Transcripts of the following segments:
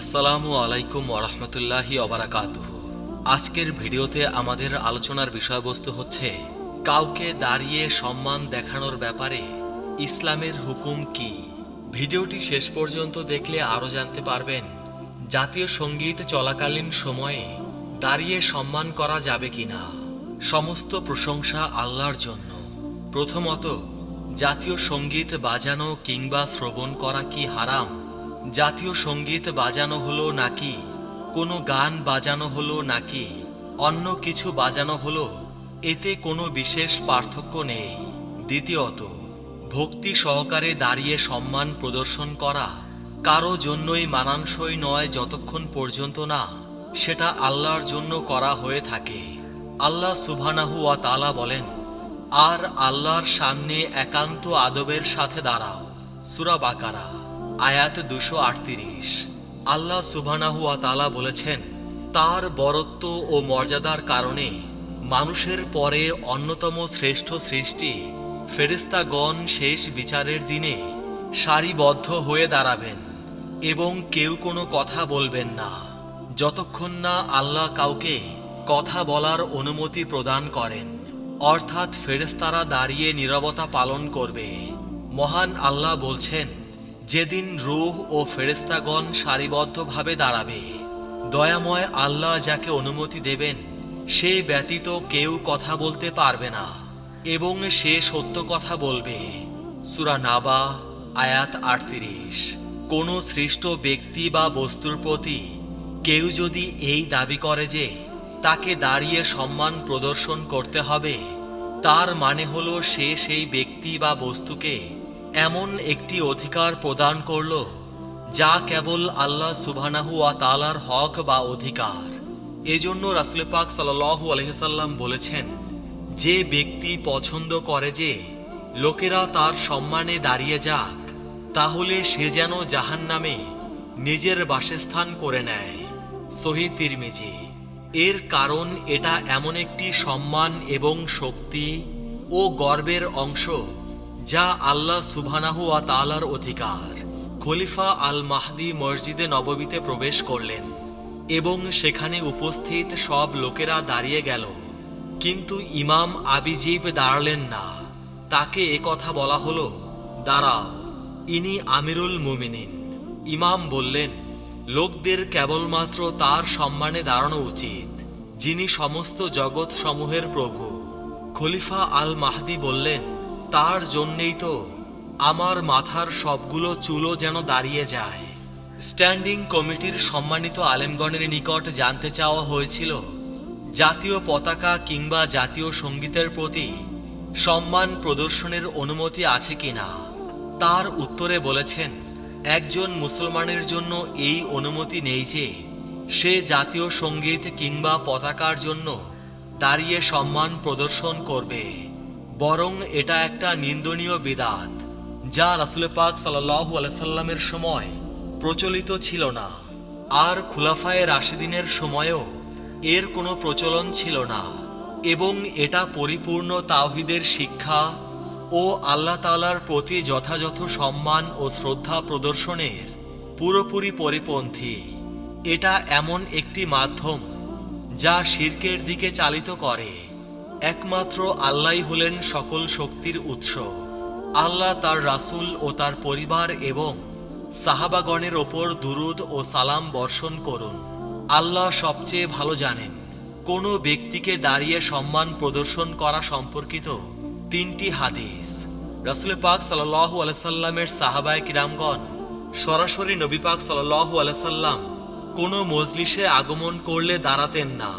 আসসালামু আলাইকুম ওরহমতুল্লাহি অবরাকাতুহ আজকের ভিডিওতে আমাদের আলোচনার বিষয়বস্তু হচ্ছে, কাউকে দাঁড়িয়ে সম্মান দেখানোর ব্যাপারে ইসলামের হুকুম কি? ভিডিওটি শেষ পর্যন্ত দেখলে আরও জানতে পারবেন, জাতীয় সংগীত চলাকালীন সময়ে দাঁড়িয়ে সম্মান করা যাবে কিনা। সমস্ত প্রশংসা আল্লাহর জন্য। প্রথমত, জাতীয় সংগীত বাজানো কিংবা শ্রবণ করা কি হারাম? জাতীয় সংগীত বাজানো হলো নাকি? কোনো গান বাজানো হলো নাকি? অন্য কিছু বাজানো হলো? এতে কোনো বিশেষ পার্থক্য নেই। দ্বিতীয়ত, ভক্তি সহকারে দাঁড়িয়ে সম্মান প্রদর্শন করা কারও জন্যই মানানসই নয় যতক্ষণ পর্যন্ত না সেটা আল্লাহর জন্য করা হয়ে থাকে। আল্লাহ সুবহানাহু ওয়া তাআলা বলেন, আর আল্লাহর সামনে একান্ত আদবের সাথে দাঁড়াও। সুরা বাকারা। আয়াত দুশো আটত্রিশ। আল্লাহ সুবহানাহু ওয়া তাআলা বলেছেন, তার বরত্ব ও মর্যাদার কারণে মানুষের পরে অন্যতম শ্রেষ্ঠ সৃষ্টি ফেরিস্তাগণ শেষ বিচারের দিনে সারিবদ্ধ হয়ে দাঁড়াবেন এবং কেউ কোনো কথা বলবেন না। যতক্ষণ না আল্লাহ কাউকে কথা বলার অনুমতি প্রদান করেন, অর্থাৎ ফেরেস্তারা দাঁড়িয়ে নীরবতা পালন করবে। মহান আল্লাহ বলছেন যেদিন রূহ ও ফেরেস্তাগণ সারিবদ্ধভাবে দাঁড়াবে, দয়াময় আল্লাহ যাকে অনুমতি দেবেন, সে ব্যতীত কেউ কথা বলতে পারবে না এবং সে সত্য কথা বলবে। সুরা নাবা, আয়াত আটত্রিশ। কোনো সৃষ্ট ব্যক্তি বা বস্তুর প্রতি কেউ যদি এই দাবি করে যে তাকে দাঁড়িয়ে সম্মান প্রদর্শন করতে হবে, তার মানে হলো সে সেই ব্যক্তি বা বস্তুকে এমন একটি অধিকার প্রদান করল, যা কেবল আল্লাহ সুবহানাহু ওয়া তাআলার হক বা অধিকার। এজন্য রাসুল পাক সাল্লাল্লাহু আলাইহি বলেছেন, যে ব্যক্তি পছন্দ করে যে লোকেরা তার সম্মানে দাঁড়িয়ে যাক, তাহলে সে যেন জাহান্নামে নিজের বাসস্থান করে নেয়। সহি তিরমিজি। এর কারণ এটা এমন একটি সম্মান এবং শক্তি ও গর্বের অংশ যা আল্লাহ সুবহানাহু ওয়া তাআলার অধিকার। খলিফা আল মাহদি মসজিদে নববীতে প্রবেশ করলেন এবং সেখানে উপস্থিত সব লোকেরা দাঁড়িয়ে গেল। কিন্তু ইমাম আবিজিব দাঁড়ালেন না। তাকে কথা বলা হলো, দাঁড়াও, ইনি আমিরুল মুমিনিন। ইমাম বললেন, লোকদের কেবলমাত্র তার সম্মানে দাঁড়ানো উচিত, যিনি সমস্ত জগৎ সমূহের প্রভু। খলিফা আল মাহদি বললেন তার জন্যেই তো আমার মাথার সবগুলো চুলো যেন দাঁড়িয়ে যায়। স্ট্যান্ডিং কমিটির সম্মানিত আলেমগণের নিকট জানতে চাওয়া হয়েছিল, জাতীয় পতাকা কিংবা জাতীয় সঙ্গীতের প্রতি সম্মান প্রদর্শনের অনুমতি আছে কিনা? তার উত্তরে বলেছেন, একজন মুসলমানের জন্য এই অনুমতি নেই যে সে জাতীয় সংগীত কিংবা পতাকার জন্য দাঁড়িয়ে সম্মান প্রদর্শন করবে। বরং এটা একটা নিন্দনীয় বিদাত, যা রাসুল পাক সাল্লাহু আলাইসাল্লামের সময় প্রচলিত ছিল না। আর খুলাফায়ে রাশিদিনের সময়েও এর কোনো প্রচলন ছিল না। এবং এটা পরিপূর্ণ তাওহিদের শিক্ষা ও আল্লাহ তালার প্রতি যথাযথ সম্মান ও শ্রদ্ধা প্রদর্শনের পুরোপুরি পরিপন্থী। এটা এমন একটি মাধ্যম যা শির্কের দিকে চালিত করে। একমাত্র আল্লাহ হলেন সকল শক্তির উৎস। আল্লাহ তার রাসূল ও তার পরিবার এবং সাহাবাগণের ওপর দুরুদ ও সালাম বর্ষণ করুন। আল্লাহ সবচেয়ে ভালো জানেন, কোনো ব্যক্তিকে দাঁড়িয়ে সম্মান প্রদর্শন করা সম্পর্কিত তিনটি হাদিস। রাসুল পাক সাল্লাহু আলাইসাল্লামের সাহাবায় কিরামগণ সরাসরি নবী পাক সাল্লাহু আলাইসাল্লাম কোনো মজলিসে আগমন করলে দাঁড়াতেন না।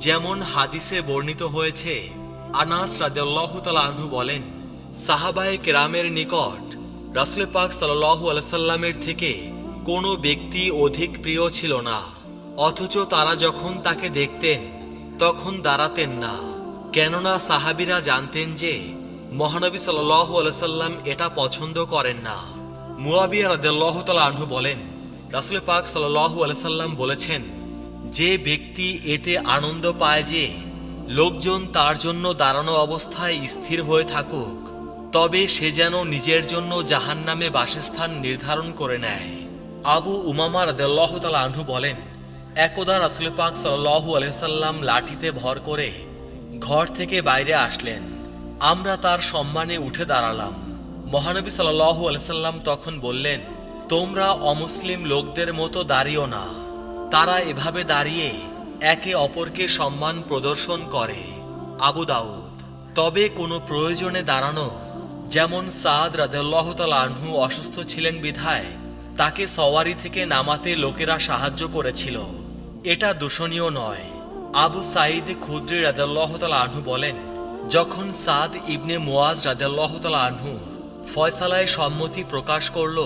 যেমন হাদিসে বর্ণিত হয়েছে, আনাস আনহু বলেন, সাহাবায়ে কেরামের নিকট রাসুল পাক সাল্লাহু আলাইসাল্লামের থেকে কোনো ব্যক্তি অধিক প্রিয় ছিল না, অথচ তারা যখন তাকে দেখতেন, তখন দাঁড়াতেন না। কেননা সাহাবিরা জানতেন যে মহানবী সাল্লাহু আলাইসাল্লাম এটা পছন্দ করেন না। মুয়াবিয়া তাআলা আনহু বলেন, রাসুল পাক সাল্লাহু আলাইসাল্লাম বলেছেন যে ব্যক্তি এতে আনন্দ পায় যে লোকজন তার জন্য দাঁড়ানো অবস্থায় স্থির হয়ে থাকুক, তবে সে যেন নিজের জন্য জাহান্নামে বাসস্থান নির্ধারণ করে নেয়। আবু উমামার রাদিয়াল্লাহু তাআলা আনহু বলেন, একদা রাসূল পাক সাল্লাল্লাহু আলাইহি সাল্লাম লাঠিতে ভর করে ঘর থেকে বাইরে আসলেন। আমরা তার সম্মানে উঠে দাঁড়ালাম। মহানবী সাল্লাল্লাহু আলাইহি সাল্লাম তখন বললেন, তোমরা অমুসলিম লোকদের মতো দাঁড়িও না। তারা এভাবে দাঁড়িয়ে একে অপরকে সম্মান প্রদর্শন করে আবু দাউদ। তবে কোনো প্রয়োজনে দাঁড়ানো, যেমন সাদ রাদেল্লাহ আনহু অসুস্থ ছিলেন বিধায়, তাকে সওয়ারি থেকে নামাতে লোকেরা সাহায্য করেছিল। এটা দূষণীয় নয়। আবু সাঈদ খুদ্রি রাদেল্লাহ আনহু বলেন, যখন সাদ ইবনে মোয়াজ রাদেল্লাহ আনহু ফয়সালায় সম্মতি প্রকাশ করল,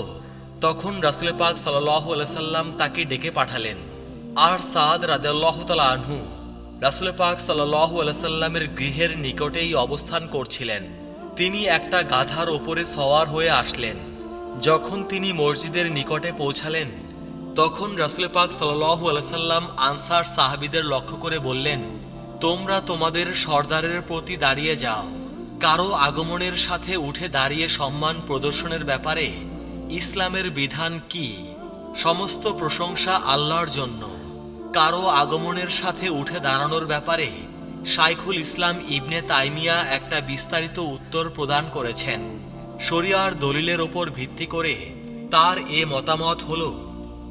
তখন রাসুল পাক সাল্লাহ সাল্লাম তাকে ডেকে পাঠালেন। আর সাদ রাদেল্লাহ আনহু, রাসুল পাক সাল্লাহ সাল্লামের গৃহের নিকটেই অবস্থান করছিলেন। তিনি একটা গাধার ওপরে সওয়ার হয়ে আসলেন। যখন তিনি মসজিদের নিকটে পৌঁছালেন, তখন রাসুল পাক সাল্লাহু আলাইসাল্লাম আনসার সাহাবিদের লক্ষ্য করে বললেন, তোমরা তোমাদের সর্দারের প্রতি দাঁড়িয়ে যাও। কারও আগমনের সাথে উঠে দাঁড়িয়ে সম্মান প্রদর্শনের ব্যাপারে ইসলামের বিধান কি? সমস্ত প্রশংসা আল্লাহর জন্য। কারও আগমনের সাথে উঠে দাঁড়ানোর ব্যাপারে শাইখুল ইসলাম ইবনে তাইমিয়া একটা বিস্তারিত উত্তর প্রদান করেছেন। শরিয়ার দলিলের ওপর ভিত্তি করে তার এ মতামত হল,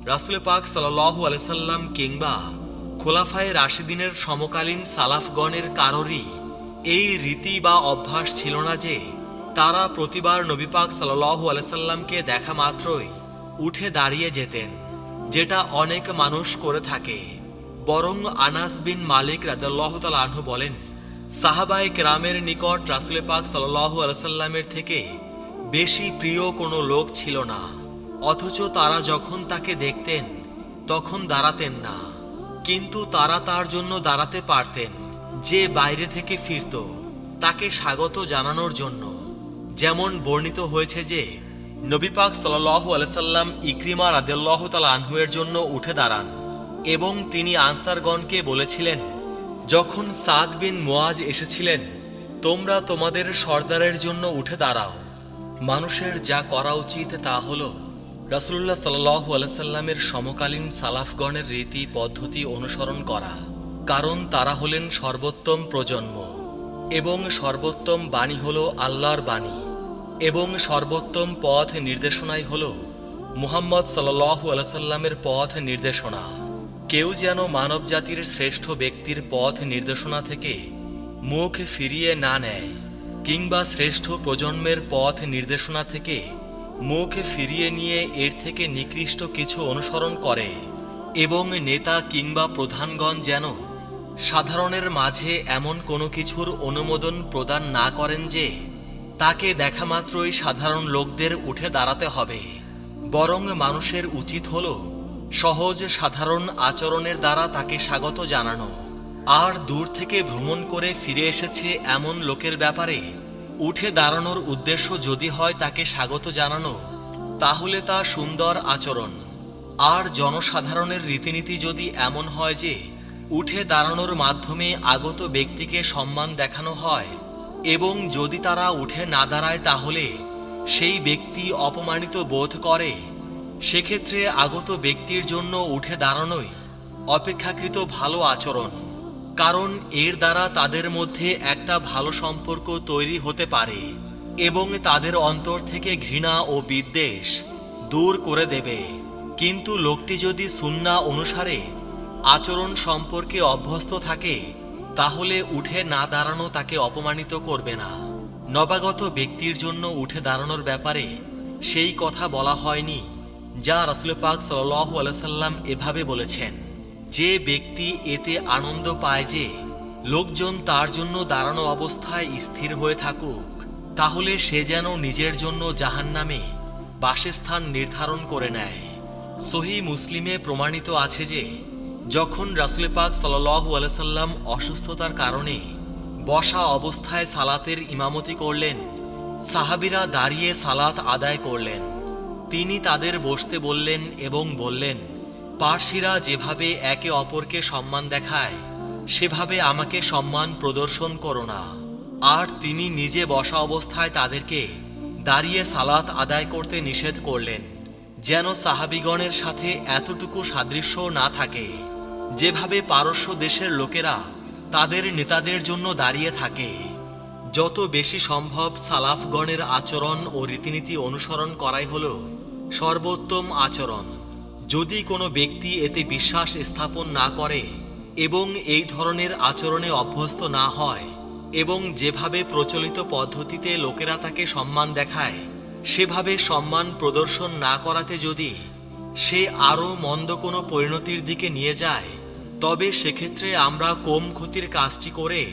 রাসুল পাক সাল্লাহ আলাইসাল্লাম কিংবা খোলাফায়ে রাশিদিনের সমকালীন সালাফগণের কারোরই এই রীতি বা অভ্যাস ছিল না যে তারা প্রতিবার নবী পাক সাল্লাহু আলাইসাল্লামকে দেখা মাত্রই উঠে দাঁড়িয়ে যেতেন। যেটা অনেক মানুষ করে থাকে। বরং আনাস বিন মালিক রাদাল্লাহ তাল আনহু বলেন সাহাবাই গ্রামের নিকট রাসুল পাক সাল্লাহু আলাইসাল্লামের থেকে বেশি প্রিয় কোনো লোক ছিল না। অথচ তারা যখন তাকে দেখতেন, তখন দাঁড়াতেন না। কিন্তু তারা তার জন্য দাঁড়াতে পারতেন, যে বাইরে থেকে ফিরত। তাকে স্বাগত জানানোর জন্য। যেমন বর্ণিত হয়েছে যে নবী পাক সাল্লাহ আলাইসাল্লাম ইক্রিমা রাদেল্লাহ তাল আনহুয়ের জন্য উঠে দাঁড়ান এবং তিনি আনসারগণকে বলেছিলেন, যখন সাদ বিন মোয়াজ এসেছিলেন, তোমরা তোমাদের সর্দারের জন্য উঠে দাঁড়াও। মানুষের যা করা উচিত তা হল রাসুল্লাহ সাল্লাহ আলাইসাল্লামের সমকালীন সালাফগণের রীতি পদ্ধতি অনুসরণ করা, কারণ তারা হলেন সর্বোত্তম প্রজন্ম এবং সর্বোত্তম বাণী হল আল্লাহর বাণী। এবং সর্বোত্তম পথ নির্দেশনাই হল মুহাম্মদ সাল্লাহু আলাইসাল্লামের পথ নির্দেশনা। কেউ যেন মানবজাতির শ্রেষ্ঠ ব্যক্তির পথ নির্দেশনা থেকে মুখ ফিরিয়ে না নেয় কিংবা শ্রেষ্ঠ প্রজন্মের পথ নির্দেশনা থেকে মুখ ফিরিয়ে নিয়ে এর থেকে নিকৃষ্ট কিছু অনুসরণ করে এবং নেতা কিংবা প্রধানগণ যেন সাধারণের মাঝে এমন কোনো কিছুর অনুমোদন প্রদান না করেন যে তাকে দেখা মাত্রই সাধারণ লোকদের উঠে দাঁড়াতে হবে। বরং মানুষের উচিত হল সহজ সাধারণ আচরণের দ্বারা তাকে স্বাগত জানানো। আর দূর থেকে ভ্রমণ করে ফিরে এসেছে এমন লোকের ব্যাপারে উঠে দাঁড়ানোর উদ্দেশ্য যদি হয় তাকে স্বাগত জানানো, তাহলে তা সুন্দর আচরণ। আর জনসাধারণের রীতিনীতি যদি এমন হয় যে, উঠে দাঁড়ানোর মাধ্যমে আগত ব্যক্তিকে সম্মান দেখানো হয় এবং যদি তারা উঠে না দাঁড়ায় তাহলে সেই ব্যক্তি অপমানিত বোধ করে। সেক্ষেত্রে আগত ব্যক্তির জন্য উঠে দাঁড়ানোই অপেক্ষাকৃত ভালো আচরণ, কারণ এর দ্বারা তাদের মধ্যে একটা ভালো সম্পর্ক তৈরি হতে পারে এবং তাদের অন্তর থেকে ঘৃণা ও বিদ্বেষ দূর করে দেবে। কিন্তু লোকটি যদি সুন্না অনুসারে আচরণ সম্পর্কে অভ্যস্ত থাকে তাহলে উঠে না দাঁড়ানো তাকে অপমানিত করবে না। নবাগত ব্যক্তির জন্য উঠে দাঁড়ানোর ব্যাপারে সেই কথা বলা হয়নি যা রসুল পাক আলাইসাল্লাম এভাবে বলেছেন। যে ব্যক্তি এতে আনন্দ পায় যে লোকজন তার জন্য দাঁড়ানো অবস্থায় স্থির হয়ে থাকুক, তাহলে সে যেন নিজের জন্য জাহান্নামে বাসস্থান নির্ধারণ করে নেয়। সহি মুসলিমে প্রমাণিত আছে যে যখন রাসুল পাক সাল্লাহু আলাইসাল্লাম অসুস্থতার কারণে বসা অবস্থায় সালাতের ইমামতি করলেন, সাহাবিরা দাঁড়িয়ে সালাত আদায় করলেন। তিনি তাদের বসতে বললেন এবং বললেন, পার্সিরা যেভাবে একে অপরকে সম্মান দেখায়, সেভাবে আমাকে সম্মান প্রদর্শন করো না। আর তিনি নিজে বসা অবস্থায় তাদেরকে দাঁড়িয়ে সালাত আদায় করতে নিষেধ করলেন, যেন সাহাবিগণের সাথে এতটুকু সাদৃশ্য না থাকে। যেভাবে পারস্য দেশের লোকেরা তাদের নেতাদের জন্য দাঁড়িয়ে থাকে, যত বেশি সম্ভব সালাফগণের আচরণ ও রীতিনীতি অনুসরণ করাই হল সর্বোত্তম আচরণ। যদি কোনো ব্যক্তি এতে বিশ্বাস স্থাপন না করে এবং এই ধরনের আচরণে অভ্যস্ত না হয় এবং যেভাবে প্রচলিত পদ্ধতিতে লোকেরা তাকে সম্মান দেখায়, সেভাবে সম্মান প্রদর্শন না করাতে যদি সে আরও মন্দ কোনো পরিণতির দিকে নিয়ে যায়। তবে সেক্ষেত্রে আমরা কম ক্ষতির কাজটি করে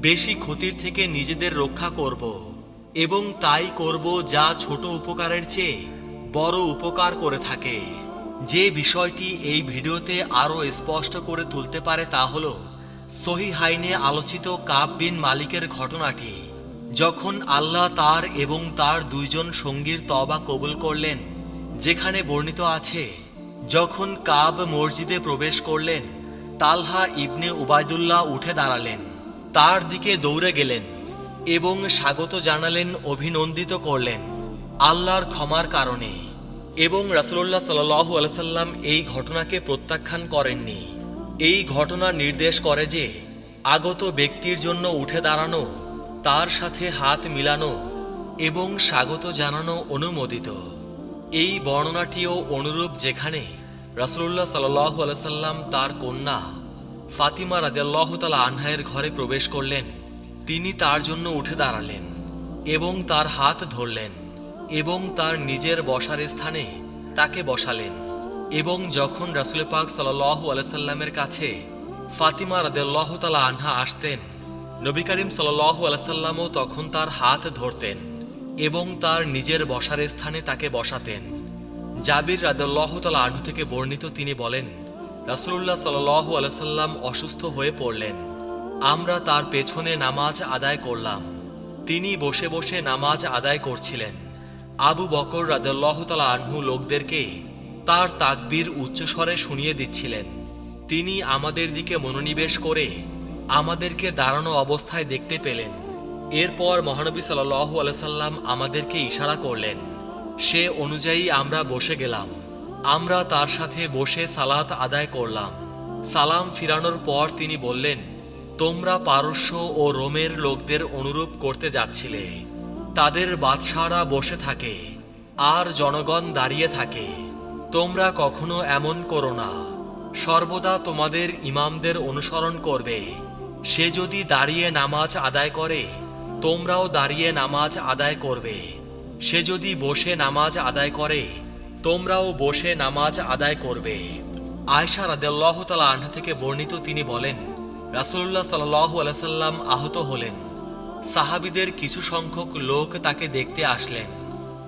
বেশি ক্ষতির থেকে নিজেদের রক্ষা করব এবং তাই করব যা ছোট উপকারের চেয়ে বড় উপকার করে থাকে। যে বিষয়টি এই ভিডিওতে আরও স্পষ্ট করে তুলতে পারে তা হল সহি হাইনে আলোচিত কাব বিন মালিকের ঘটনাটি। যখন আল্লাহ তার এবং তার দুইজন সঙ্গীর তবা কবুল করলেন যেখানে বর্ণিত আছে, যখন কাব মসজিদে প্রবেশ করলেন, তালহা ইবনে উবায়দুল্লাহ উঠে দাঁড়ালেন, তার দিকে দৌড়ে গেলেন এবং স্বাগত জানালেন, অভিনন্দিত করলেন আল্লাহর ক্ষমার কারণে এবং রাসুল্লাহ সাল্লু আলসাল্লাম এই ঘটনাকে প্রত্যাখ্যান করেননি। এই ঘটনা নির্দেশ করে যে, আগত ব্যক্তির জন্য উঠে দাঁড়ানো, তার সাথে হাত মিলানো এবং স্বাগত জানানো অনুমোদিত। এই বর্ণনাটিও অনুরূপ যেখানে রাসুল্লাহ সাল্লাহ আলসাল্লাম তার কন্যা ফাতিমা রাদিয়াল্লাহ তালা আনহায়ের ঘরে প্রবেশ করলেন। তিনি তার জন্য উঠে দাঁড়ালেন এবং তার হাত ধরলেন এবং তার নিজের বসার স্থানে তাকে বসালেন এবং যখন রাসুল পাক সাল্লাহু আলাইসাল্লামের কাছে ফাতিমা রাদিয়াল্লাহ তালা আনহা আসতেন, নবী করিম সাল্লাহু আলাইসাল্লামও তখন তার হাত ধরতেন। এবং তার নিজের বসার স্থানে তাকে বসাতেন। জাবির রাদাল্লাহ তালা আনহু থেকে বর্ণিত তিনি বলেন রাসুল্লাহ সাল্লাহু আলাইসাল্লাম অসুস্থ হয়ে পড়লেন। আমরা তার পেছনে নামাজ আদায় করলাম। তিনি বসে বসে নামাজ আদায় করছিলেন। আবু বকর রাদাল্লাহ তালা আনহু লোকদেরকে তার তাকবীর উচ্চস্বরে শুনিয়ে দিচ্ছিলেন। তিনি আমাদের দিকে মনোনিবেশ করে আমাদেরকে দাঁড়ানো অবস্থায় দেখতে পেলেন। এরপর মহানবী সাল্লাহু আলাইসাল্লাম আমাদেরকে ইশারা করলেন, সে অনুযায়ী আমরা বসে গেলাম। আমরা তার সাথে বসে সালাত আদায় করলাম। সালাম ফিরানোর পর তিনি বললেন, তোমরা পারস্য ও রোমের লোকদের অনুরূপ করতে যাচ্ছিলে। তাদের বাদশাহরা বসে থাকে, আর জনগণ দাঁড়িয়ে থাকে। তোমরা কখনো এমন করো না। সর্বদা তোমাদের ইমামদের অনুসরণ করবে। সে যদি দাঁড়িয়ে নামাজ আদায় করে তোমরাও দাঁড়িয়ে নামাজ আদায় করবে। সে যদি বসে নামাজ আদায় করে, তোমরাও বসে নামাজ আদায় করবে। আয়সা রাদেল্লাহ তালা আনহা থেকে বর্ণিত তিনি বলেন রাসুল্লাহ সাল্লাহু আলাইসাল্লাম আহত হলেন। সাহাবিদের কিছু সংখ্যক লোক তাকে দেখতে আসলেন।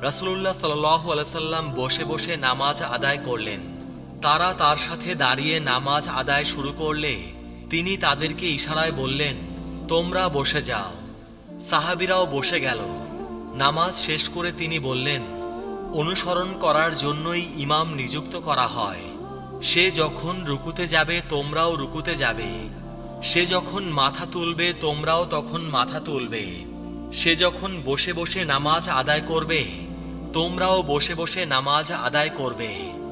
রাসুল্লাহ সাল্লাহু আলাইসাল্লাম বসে বসে নামাজ আদায় করলেন। তারা তার সাথে দাঁড়িয়ে নামাজ আদায় শুরু করলে, তিনি তাদেরকে ইশারায় বললেন, তোমরা বসে যাও। সাহাবিরাও বসে গেল। নামাজ শেষ করে তিনি বললেন, অনুসরণ করার জন্যই ইমাম নিযুক্ত করা হয়। সে যখন রুকুতে যাবে, তোমরাও রুকুতে যাবে। সে যখন মাথা তুলবে, তোমরাও তখন মাথা তুলবে। সে যখন বসে বসে নামাজ আদায় করবে, তোমরাও বসে বসে নামাজ আদায় করবে।